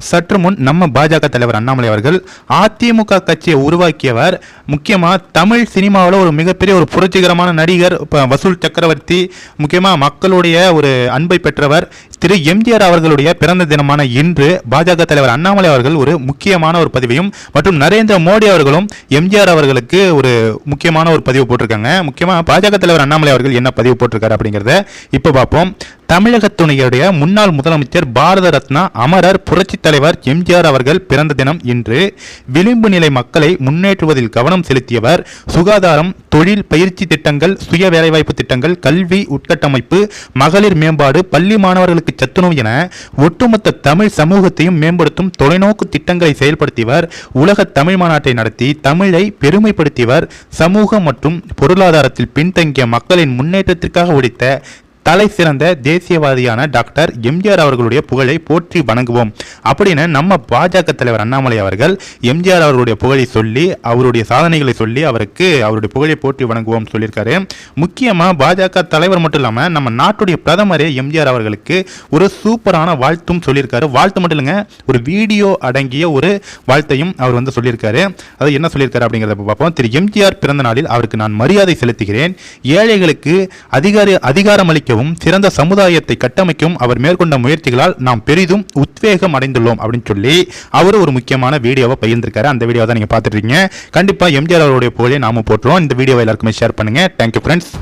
சற்று முன் நம்ம பாஜக தலைவர் அண்ணாமலை அவர்கள் அதிமுக கட்சியை உருவாக்கியவர் முக்கியமாக தமிழ் சினிமாவில் ஒரு மிகப்பெரிய ஒரு புரட்சிகரமான நடிகர் இப்போ வசூல் சக்கரவர்த்தி முக்கியமாக மக்களுடைய ஒரு அன்பை பெற்றவர் திரு எம்ஜிஆர் அவர்களுடைய பிறந்த தினமான இன்று பாஜக தலைவர் அண்ணாமலை அவர்கள் ஒரு முக்கியமான ஒரு பதிவையும் மற்றும் நரேந்திர மோடி அவர்களும் எம்ஜிஆர் அவர்களுக்கு ஒரு முக்கியமான ஒரு பதிவு போட்டிருக்காங்க. முக்கியமாக பாஜக தலைவர் அண்ணாமலை அவர்கள் என்ன பதிவு போட்டிருக்காரு அப்படிங்கிறத இப்போ பார்ப்போம். தமிழகத்துடைய முன்னாள் முதலமைச்சர் பாரத ரத்னா அமரர் புரட்சி தலைவர் எம்ஜிஆர் அவர்கள் பிறந்த தினம் இன்று விளிம்பு நிலை மக்களை முன்னேற்றுவதில் கவனம் செலுத்தியவர் சுகாதாரம் தொழில் பயிற்சி திட்டங்கள் சுய வேலைவாய்ப்பு திட்டங்கள் கல்வி உட்கட்டமைப்பு மகளிர் மேம்பாடு பள்ளி மாணவர்களுக்கு சத்துணவு என ஒட்டுமொத்த தமிழ் சமூகத்தையும் மேம்படுத்தும் தொலைநோக்கு திட்டங்களை செயல்படுத்தியவர் உலக தமிழ் மாநாட்டை நடத்தி தமிழை பெருமைப்படுத்தியவர் சமூகம் மற்றும் பொருளாதாரத்தில் பின்தங்கிய மக்களின் முன்னேற்றத்திற்காக உடைத்த தலை சிறந்த தேசியவாதியான டாக்டர் எம்ஜிஆர் அவர்களுடைய புகழை போற்றி வணங்குவோம். அப்படின்னு நம்ம பாஜக தலைவர் அண்ணாமலை அவர்கள் எம்ஜிஆர் அவர்களுடைய புகழை சொல்லி அவருடைய சாதனைகளை சொல்லி அவருக்கு அவருடைய புகழை போற்றி வணங்குவோம் சொல்லியிருக்காரு. முக்கியமாக பாஜக தலைவர் மட்டும் இல்லாமல் நம்ம நாட்டுடைய பிரதமரே எம்ஜிஆர் அவர்களுக்கு ஒரு சூப்பரான வாழ்த்தும் சொல்லியிருக்காரு. வாழ்த்து மட்டும் இல்லைங்க ஒரு வீடியோ அடங்கிய ஒரு வாழ்த்தையும் அவர் வந்து சொல்லியிருக்காரு. அது என்ன சொல்லியிருக்காரு அப்படிங்கிறத பார்ப்போம். திரு எம்ஜிஆர் பிறந்த நாளில் அவருக்கு நான் மரியாதை செலுத்துகிறேன். ஏழைகளுக்கு அதிகாரி அதிகாரம் அளிக்கவும் சிறந்த சமுதாயத்தை கட்டமைக்கவும் அவர் மேற்கொண்ட முயற்சிகளால் நாம் பெரிதும் உத்வேகம் அடைந்துள்ளோம் அப்படின்னு சொல்லி அவர் ஒரு முக்கியமான வீடியோவை பகிர்ந்திருக்காரு. அந்த வீடியோ தான் நீங்கள் பார்த்துட்டு இருக்கீங்க. கண்டிப்பாக எம்ஜிஆர் அவருடைய புகழை நாம போட்டுருவோம் இந்த வீடியோவை எல்லாருக்குமே ஷேர் பண்ணுங்க. Thank you friends